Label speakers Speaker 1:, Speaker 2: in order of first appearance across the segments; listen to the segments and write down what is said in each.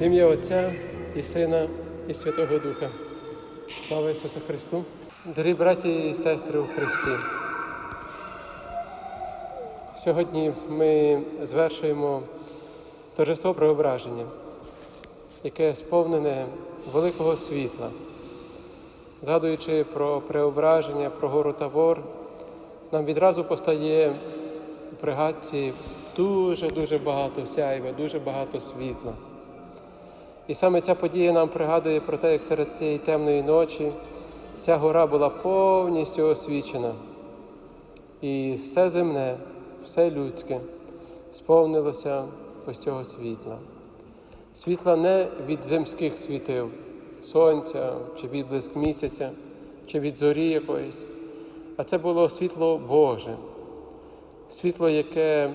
Speaker 1: В ім'я Отця і Сина, і Святого Духа. Слава Ісусу Христу! Дорогі браті і сестри у Христі. Сьогодні ми звершуємо торжество преображення, яке сповнене великого світла. Згадуючи про преображення, про гору Тавор, нам відразу постає у пригадці дуже-дуже багато сяйва, дуже багато світла. І саме ця подія нам пригадує про те, як серед цієї темної ночі ця гора була повністю освічена. І все земне, все людське сповнилося ось цього світла. Світла не від земських світил, сонця, чи від блиск місяця, чи від зорі якоїсь, а це було світло Боже, світло, яке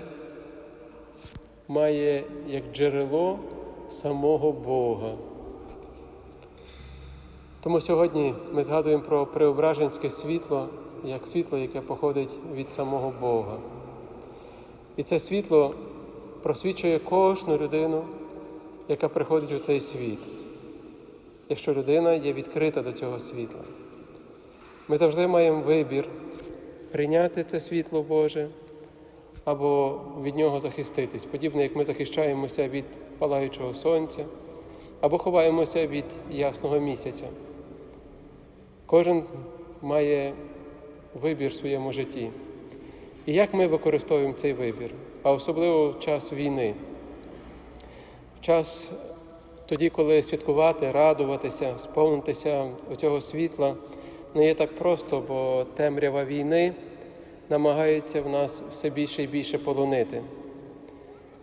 Speaker 1: має як джерело самого Бога. Тому сьогодні ми згадуємо про преображенське світло як світло, яке походить від самого Бога. І це світло просвічує кожну людину, яка приходить у цей світ, якщо людина є відкрита до цього світла. Ми завжди маємо вибір прийняти це світло Боже або від нього захиститись, подібно як ми захищаємося від палаючого сонця, або ховаємося від ясного місяця. Кожен має вибір в своєму житті. І як ми використовуємо цей вибір, а особливо в час війни, в час тоді, коли святкувати, радуватися, сповнитися цього світла не є так просто, бо темрява війни намагається в нас все більше і більше полонити.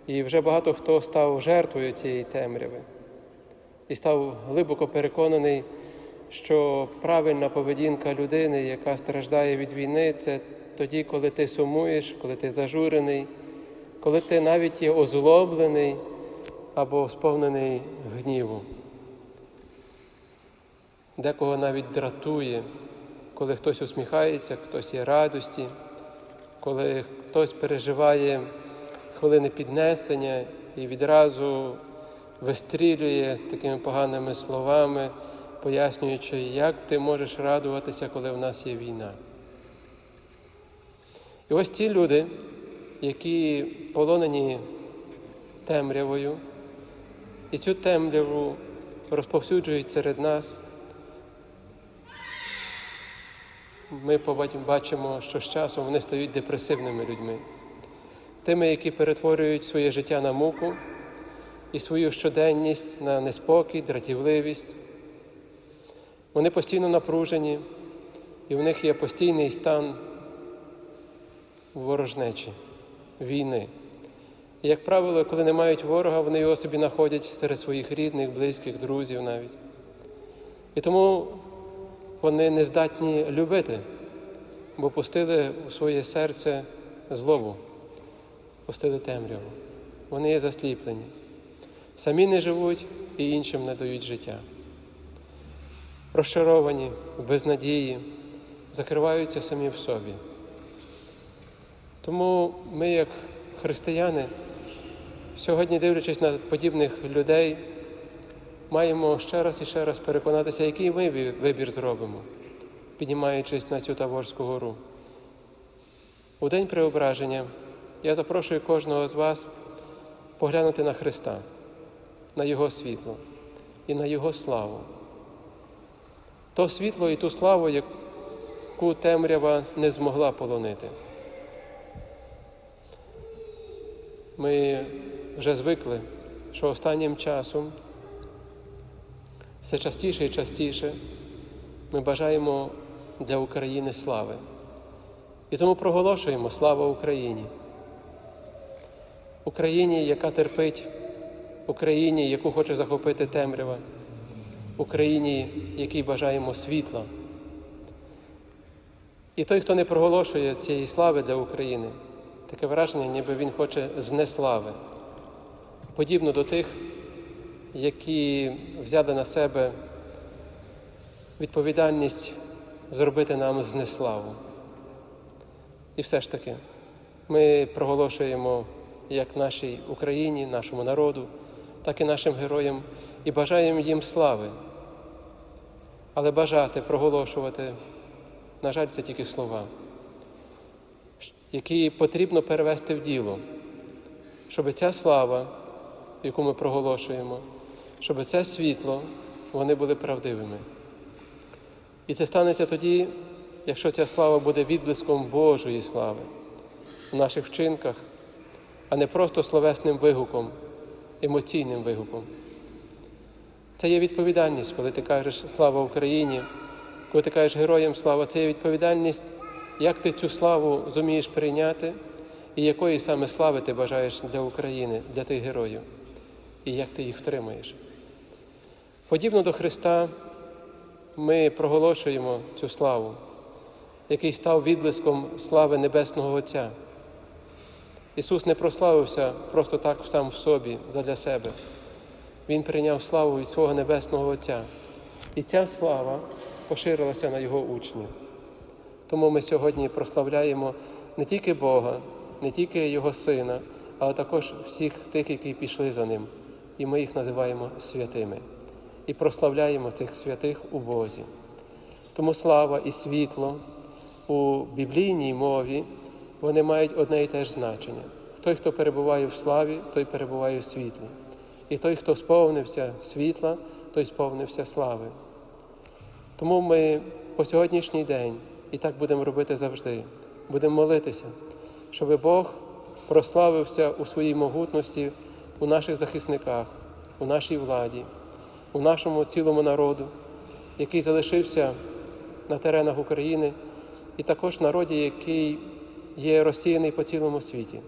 Speaker 1: І вже багато хто став жертвою цієї темряви і став глибоко переконаний, що правильна поведінка людини, яка страждає від війни, це тоді, коли ти сумуєш, коли ти зажурений, коли ти навіть є озлоблений або сповнений гніву. Декого навіть дратує, коли хтось усміхається, хтось є радості, коли хтось переживає хвилини піднесення і відразу вистрілює такими поганими словами, пояснюючи, як ти можеш радуватися, коли в нас є війна. І ось ці люди, які полонені темрявою, і цю темряву розповсюджують серед нас, ми бачимо, що з часом вони стають депресивними людьми, тими, які перетворюють своє життя на муку і свою щоденність на неспокій, дратівливість. Вони постійно напружені, і в них є постійний стан ворожнечі, війни. І, як правило, коли не мають ворога, вони його собі знаходять серед своїх рідних, близьких, друзів навіть. І тому вони не здатні любити, бо пустили у своє серце злобу, пустили темряву. Вони є засліплені. Самі не живуть і іншим не дають життя. Розчаровані, в безнадії, закриваються самі в собі. Тому ми, як християни, сьогодні, дивлячись на подібних людей, маємо ще раз і ще раз переконатися, який ми вибір зробимо, піднімаючись на цю Таворську гору. У день преображення я запрошую кожного з вас поглянути на Христа, на Його світло і на Його славу. То світло і ту славу, яку темрява не змогла полонити. Ми вже звикли, що останнім часом все частіше і частіше ми бажаємо для України слави. І тому проголошуємо слава Україні. Україні, яка терпить, Україні, яку хоче захопити темрява, Україні, якій бажаємо світла. І той, хто не проголошує цієї слави для України, таке враження, ніби він хоче знеслави, подібно до тих, які взяли на себе відповідальність зробити нам знеславу. І все ж таки, ми проголошуємо як нашій Україні, нашому народу, так і нашим героям, і бажаємо їм слави. Але бажати, проголошувати, на жаль, це тільки слова, які потрібно перевести в діло, щоб ця слава, яку ми проголошуємо, щоб це світло, вони були правдивими. І це станеться тоді, якщо ця слава буде відблиском Божої слави в наших вчинках, а не просто словесним вигуком, емоційним вигуком. Це є відповідальність, коли ти кажеш слава Україні, коли ти кажеш героям слава, це є відповідальність, як ти цю славу зумієш прийняти і якої саме слави ти бажаєш для України, для тих героїв, і як ти їх втримаєш. Подібно до Христа, ми проголошуємо цю славу, який став відблиском слави Небесного Отця. Ісус не прославився просто так сам в собі, задля себе. Він прийняв славу від свого Небесного Отця. І ця слава поширилася на Його учнів. Тому ми сьогодні прославляємо не тільки Бога, не тільки Його Сина, але також всіх тих, які пішли за Ним. І ми їх називаємо святими. І прославляємо цих святих у Бозі. Тому слава і світло у біблійній мові вони мають одне і те ж значення. Той, хто перебуває в славі, той перебуває в світлі. І той, хто сповнився світла, той сповнився слави. Тому ми по сьогоднішній день і так будемо робити завжди. Будемо молитися, щоб Бог прославився у своїй могутності у наших захисниках, у нашій владі, у нашому цілому народу, який залишився на теренах України, і також народі, який є розсіяний по цілому світі.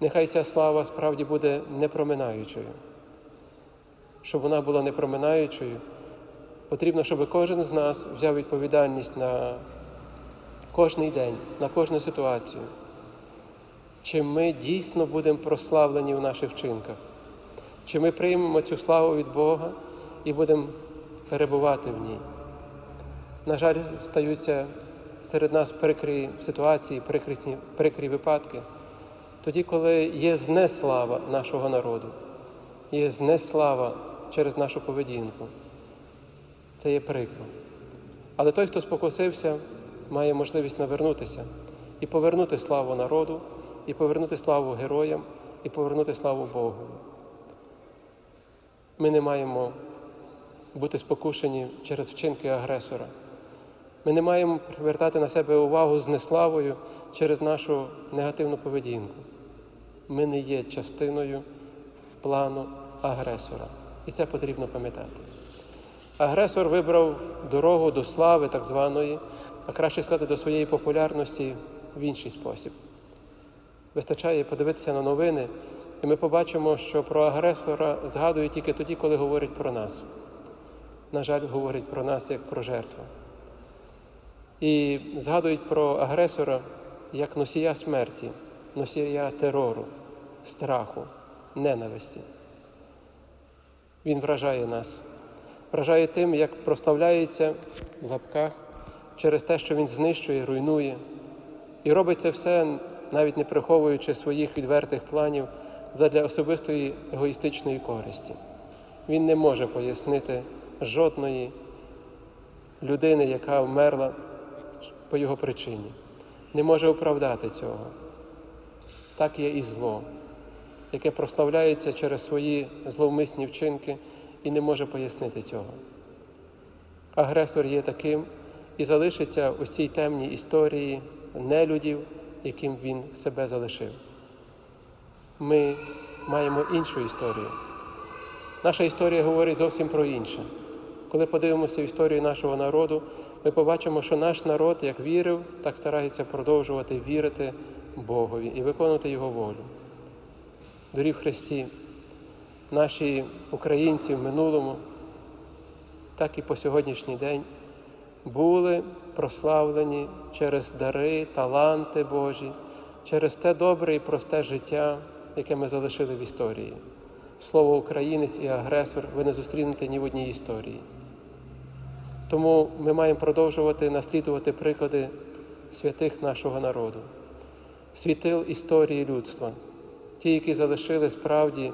Speaker 1: Нехай ця слава справді буде непроминаючою. Щоб вона була непроминаючою, потрібно, щоб кожен з нас взяв відповідальність на кожний день, на кожну ситуацію. Чи ми дійсно будемо прославлені в наших вчинках, чи ми приймемо цю славу від Бога і будемо перебувати в ній. На жаль, стаються серед нас прикрі ситуації, прикрі, прикрі випадки, тоді, коли є знеслава нашого народу, є знеслава через нашу поведінку. Це є прикро. Але той, хто спокусився, має можливість навернутися і повернути славу народу, і повернути славу героям, і повернути славу Богу. Ми не маємо бути спокушені через вчинки агресора. Ми не маємо привертати на себе увагу з неславою через нашу негативну поведінку. Ми не є частиною плану агресора. І це потрібно пам'ятати. Агресор вибрав дорогу до слави, так званої, а краще сказати, до своєї популярності в інший спосіб. Вистачає подивитися на новини, ми побачимо, що про агресора згадують тільки тоді, коли говорять про нас. На жаль, говорять про нас як про жертву. І згадують про агресора як носія смерті, носія терору, страху, ненависті. Він вражає нас, вражає тим, як проставляється в лапках через те, що він знищує, руйнує. І робить це все, навіть не приховуючи своїх відвертих планів задля особистої егоїстичної користі. Він не може пояснити жодної людини, яка вмерла по його причині, не може оправдати цього. Так є і зло, яке прославляється через свої зловмисні вчинки і не може пояснити цього. Агресор є таким і залишиться у цій темній історії нелюдів, яким він себе залишив. Ми маємо іншу історію. Наша історія говорить зовсім про інше. Коли подивимося в історію нашого народу, ми побачимо, що наш народ, як вірив, так старається продовжувати вірити Богові і виконувати Його волю. Дорі в Христі, наші українці в минулому, так і по сьогоднішній день були прославлені через дари, таланти Божі, через те добре і просте життя, яке ми залишили в історії. Слово українець і агресор ви не зустрінете ні в одній історії. Тому ми маємо продовжувати наслідувати приклади святих нашого народу, світил історії людства, ті, які залишили справді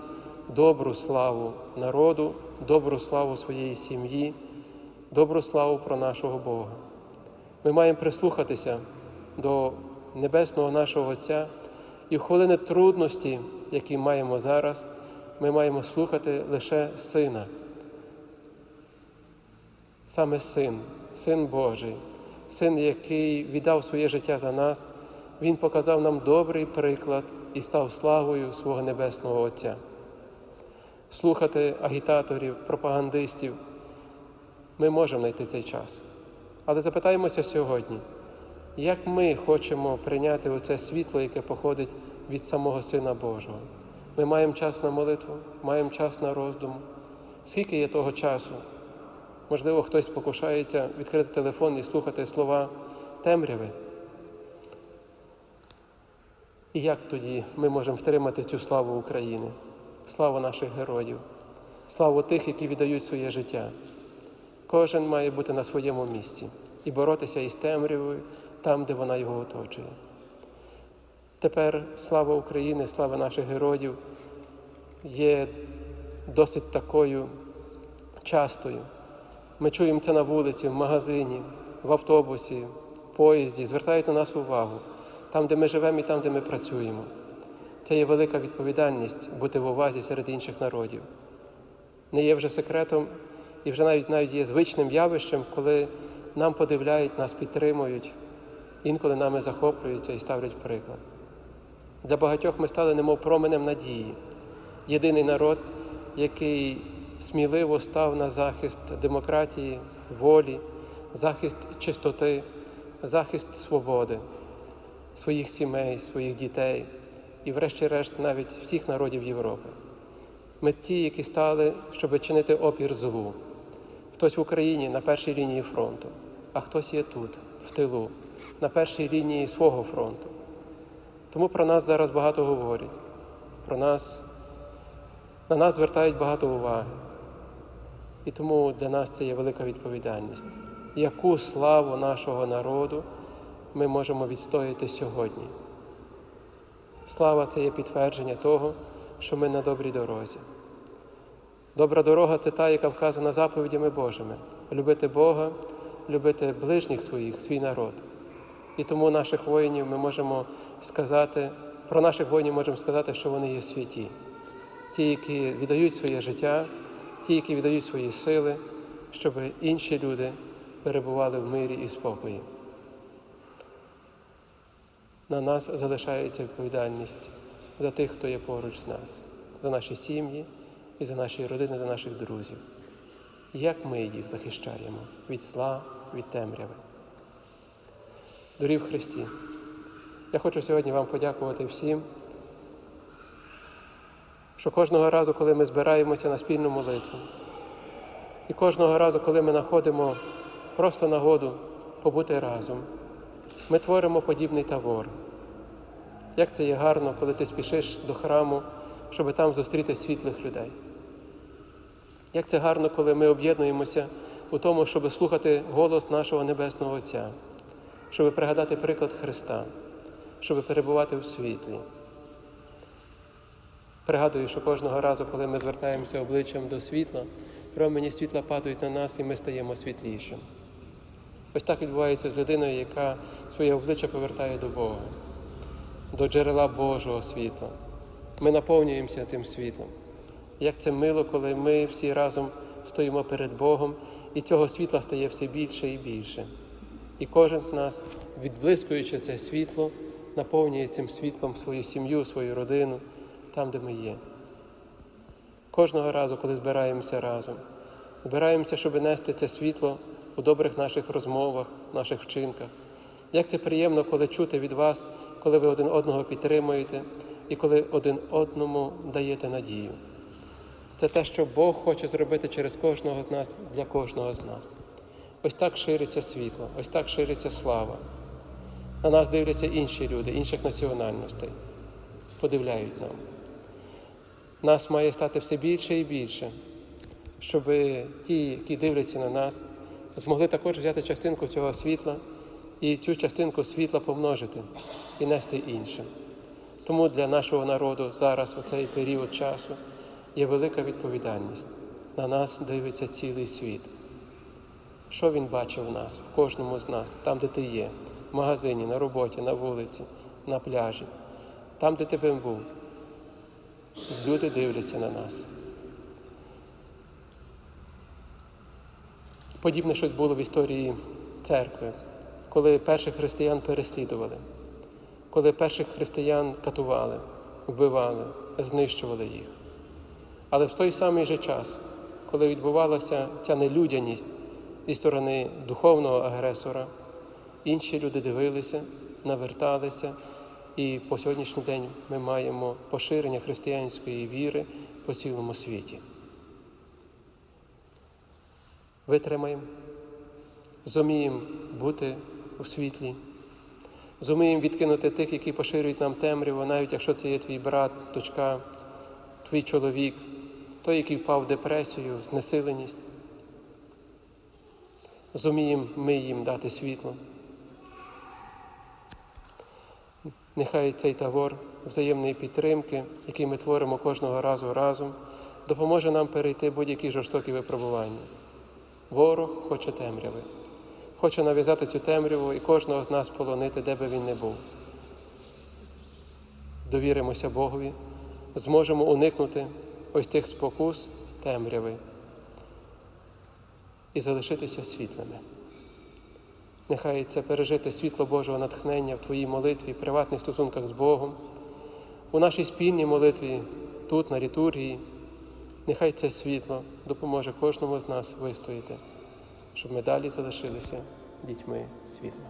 Speaker 1: добру славу народу, добру славу своєї сім'ї, добру славу про нашого Бога. Ми маємо прислухатися до небесного нашого Отця і в хвилини трудності, які маємо зараз, ми маємо слухати лише Сина. Саме Син, Син Божий, Син, який віддав своє життя за нас, Він показав нам добрий приклад і став славою свого Небесного Отця. Слухати агітаторів, пропагандистів ми можемо знайти цей час. Але запитаємося сьогодні, як ми хочемо прийняти оце світло, яке походить від самого Сина Божого. Ми маємо час на молитву, маємо час на роздум. Скільки є того часу? Можливо, хтось покушається відкрити телефон і слухати слова темряви. І як тоді ми можемо втримати цю славу України, славу наших героїв, славу тих, які віддають своє життя? Кожен має бути на своєму місці і боротися із темрявою там, де вона його оточує. Тепер слава України, слава наших героїв є досить такою частою. Ми чуємо це на вулиці, в магазині, в автобусі, в поїзді, звертають на нас увагу там, де ми живемо і там, де ми працюємо. Це є велика відповідальність бути в увазі серед інших народів. Не є вже секретом і вже навіть навіть є звичним явищем, коли нам подивляють, нас підтримують, інколи нами захоплюються і ставлять приклад. Для багатьох ми стали немов променем надії, єдиний народ, який сміливо став на захист демократії, волі, захист чистоти, захист свободи, своїх сімей, своїх дітей і, врешті-решт, навіть всіх народів Європи. Ми ті, які стали, щоб чинити опір злу. Хтось в Україні на першій лінії фронту, а хтось є тут, в тилу, на першій лінії свого фронту. Тому про нас зараз багато говорять. Про нас, на нас звертають багато уваги. І тому для нас це є велика відповідальність. Яку славу нашого народу ми можемо відстояти сьогодні? Слава це є підтвердження того, що ми на добрій дорозі. Добра дорога це та, яка вказана заповідями Божими любити Бога, любити ближніх своїх, свій народ. І тому наших воїнів ми можемо сказати, про наших воїнів можемо сказати, що вони є святі, ті, які віддають своє життя, ті, які віддають свої сили, щоб інші люди перебували в мирі і спокої. На нас залишається відповідальність за тих, хто є поруч з нас, за наші сім'ї і за наші родини, за наших друзів. Як ми їх захищаємо від зла, від темряви. Дорі в Христі. Я хочу сьогодні вам подякувати всім, що кожного разу, коли ми збираємося на спільну молитву, і кожного разу, коли ми знаходимо просто нагоду побути разом, ми творимо подібний тавор. Як це є гарно, коли ти спішиш до храму, щоб там зустріти світлих людей. Як це гарно, коли ми об'єднуємося у тому, щоб слухати голос нашого Небесного Отця, щоб пригадати приклад Христа, щоб перебувати в світлі. Пригадую, що кожного разу, коли ми звертаємося обличчям до світла, промені світла падають на нас і ми стаємо світлішим. Ось так відбувається з людиною, яка своє обличчя повертає до Бога, до джерела Божого світла. Ми наповнюємося тим світлом. Як це мило, коли ми всі разом стоїмо перед Богом, і цього світла стає все більше і більше. І кожен з нас, відблискуючи це світло, наповнює цим світлом свою сім'ю, свою родину, там, де ми є. Кожного разу, коли збираємося разом, збираємося, щоб нести це світло у добрих наших розмовах, наших вчинках. Як це приємно, коли чути від вас, коли ви один одного підтримуєте і коли один одному даєте надію. Це те, що Бог хоче зробити через кожного з нас для кожного з нас. Ось так шириться світло, ось так шириться слава. На нас дивляться інші люди, інших національностей. Подивляють нам. Нас має стати все більше і більше, щоб ті, які дивляться на нас, змогли також взяти частинку цього світла і цю частинку світла помножити і нести іншим. Тому для нашого народу зараз, у цей період часу, є велика відповідальність. На нас дивиться цілий світ. Що він бачив в нас, в кожному з нас, там, де ти є, в магазині, на роботі, на вулиці, на пляжі, там, де ти був. Люди дивляться на нас. Подібне щось було в історії церкви, коли перших християн переслідували, коли перших християн катували, вбивали, знищували їх. Але в той самий же час, коли відбувалася ця нелюдяність зі сторони духовного агресора, інші люди дивилися, наверталися, і по сьогоднішній день ми маємо поширення християнської віри по цілому світі. Витримаємо, зуміємо бути у світлі, зуміємо відкинути тих, які поширюють нам темряву, навіть якщо це є твій брат, дочка, твій чоловік, той, який впав в депресію, в знесиленість. Зуміємо ми їм дати світло. Нехай цей тавор взаємної підтримки, який ми творимо кожного разу разом, допоможе нам перейти будь-які жорстокі випробування. Ворог хоче темряви, хоче нав'язати цю темряву і кожного з нас полонити, де би він не був. Довіримося Богові, зможемо уникнути ось тих спокус темряви і залишитися світлими. Нехай це пережити світло Божого натхнення в твоїй молитві, в приватних стосунках з Богом, у нашій спільній молитві тут, на літургії. Нехай це світло допоможе кожному з нас вистояти, щоб ми далі залишилися дітьми світла.